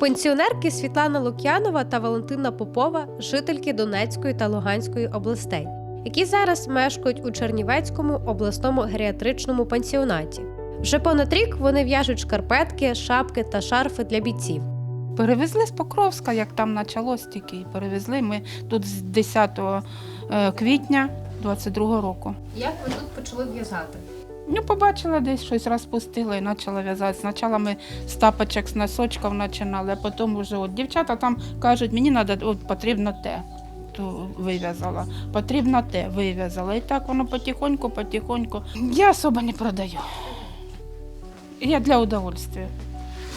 Пенсіонерки Світлана Лук'янова та Валентина Попова жительки Донецької та Луганської областей, які зараз мешкають у Чернівецькому обласному геріатричному пансіонаті. Вже понад рік вони в'яжуть шкарпетки, шапки та шарфи для бійців. Перевезли з Покровська, як там почалось тільки. і Перевезли ми тут з 10 е, квітня 22 року. Як ви тут почали в'язати? Ну, побачила десь щось розпустила і почала в'язати. Спочатку ми з тапочок, з носочків починали, а потім вже от дівчата там кажуть, мені треба, от потрібно те. То вив'язала, потрібно те, вив'язала. І так воно потихоньку, потихоньку. Я особо не продаю. Я для удовольствия.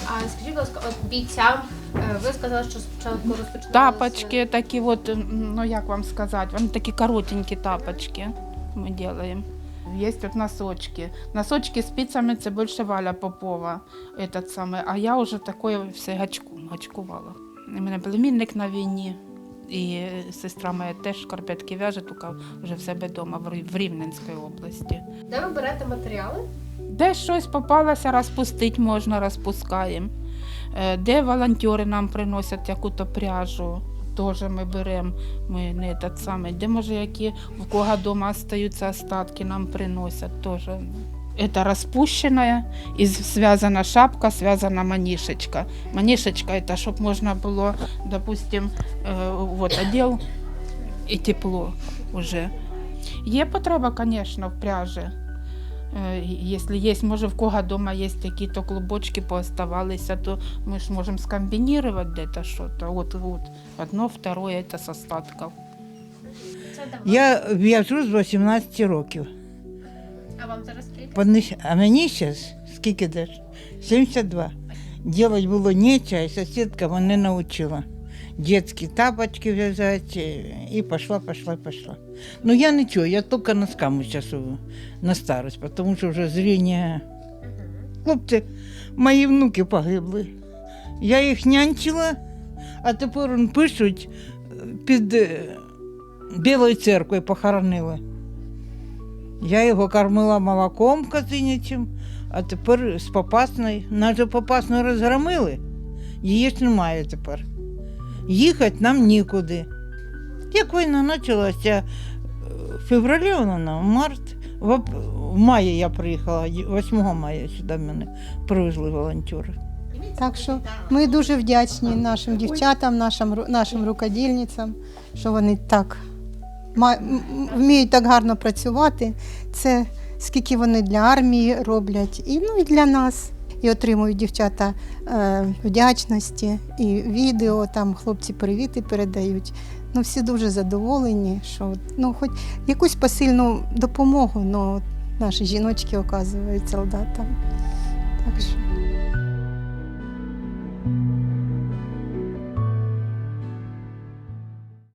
А скажіть, будь ласка, от бійцям е, ви сказали, що спочатку розпочинали Тапочки такі, от, ну як вам сказати, вони такі коротенькі тапочки ми робимо. Є от носочки. Носочки з спицями це більше Валя Попова, этот саме, а я вже такою все гачку, гачкувала. У мене племінник на війні, і сестра моя теж шкарпетки в'яже, тільки вже в себе вдома, в Рівненській області. Де ви берете матеріали? Де щось попалося, розпустити можна, розпускаємо. Е, Де волонтери нам приносять яку-то пряжу, теж ми беремо. Ми не те саме. Де може які в кого вдома залишаються остатки, нам приносять теж. Это розпущена і зв'язана шапка, зв'язана манішечка. Манішечка це щоб можна було, допустим, е, вот одел і тепло вже. Є потреба, звісно, в пряжі. Якщо є, може в кого вдома є якісь клубочки пооставалися, то ми ж можемо скомбінувати десь щось. От, от, одно, второе, це з остатків. Я в'яжу з 18 років. А вам зараз скільки? А мені зараз скільки даш? 72. Делать було нечего, і сусідка мене навчила. Детські тапочки в'язати, і пошла, пошла, пошла. Ну я нічого, я тільки носками зараз на старость, тому що вже зріння. Хлопці, мої внуки погибли. Я їх нянчила, а тепер он, пишуть е, під Білою церквою похоронили. Я його кормила молоком козинячим, а тепер з попасною. Нас же попасну розгромили. Її ж немає тепер. Їхати нам нікуди. Як війна почалася е, в февралі вона, в март, в, маї я приїхала, 8 мая сюди мене привезли волонтери. Так що ми дуже вдячні нашим дівчатам, нашим, нашим рукодільницям, що вони так вміють так гарно працювати. Це скільки вони для армії роблять, і, ну, і для нас. І отримують дівчата е, вдячності, і відео, там хлопці привіти передають. Ну, всі дуже задоволені, що ну, хоч якусь посильну допомогу ну, наші жіночки оказують солдатам. Так що.